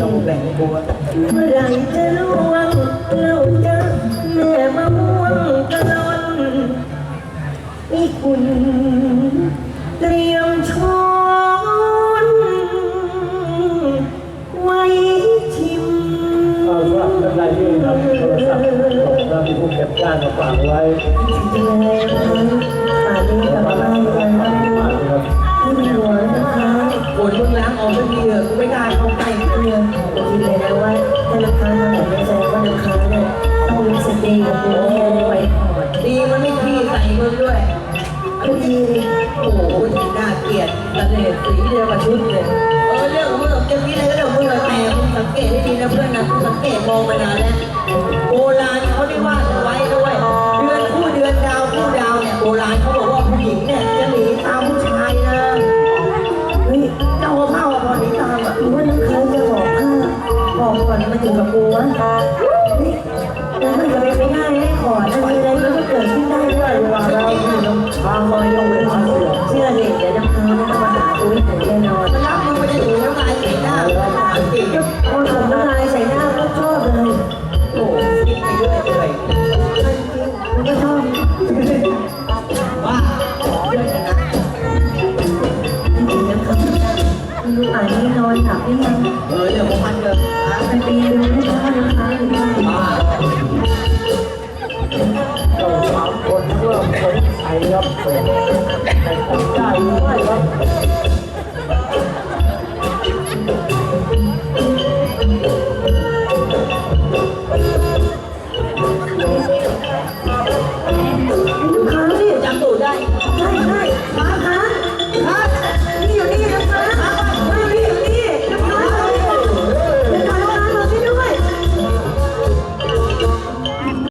ต้องแบ่งบัวเมื่อไหรจะล่วงเราจะแม่มะม่วงกะลอนอีคุณเตรียมช้อนไว้ชิม เอาสำหรับท่านใดที่นำโทรศัพท์ของเราที่ผู้เก็บการมาฝากไว้ยังไงคะป่านนี้กลับบ้านกัน เลดสีเดียวกับชุดเลยเออเรื่องของมึงกับเจ้าพี่เลยก็เรื่องของมึงอะแต่มึงสังเกตให้ดีนะเพื่อนนะกูสังเกตมองมานานแล้วโบราณเขาได้ว่ากันไว้ด้วยเดือนคู่เดือนดาวคู่ดาวเนี่ยโบราณเขาบอกว่าผู้หญิงเนี่ยจะหนีตามผู้ชายนะเฮ้ยเจ้าเข้าพอหนีตามอะรือว่าลูกค้าจะบอกผ้าบอกก่อนมาถึงกับกูวะเฮ้ยแล้วมันจะไปไม่ได้ให้ขออะ เดี๋ยวผมพันเดิมนะไปตีดูลูกค้าลูกค้าหรือไม่มาเราสามคนเริ่มสงสัยครับผมแต่ผมได้หรือไม่ครับลูกค้าเนี่ยจำตัวได้ ได้ได้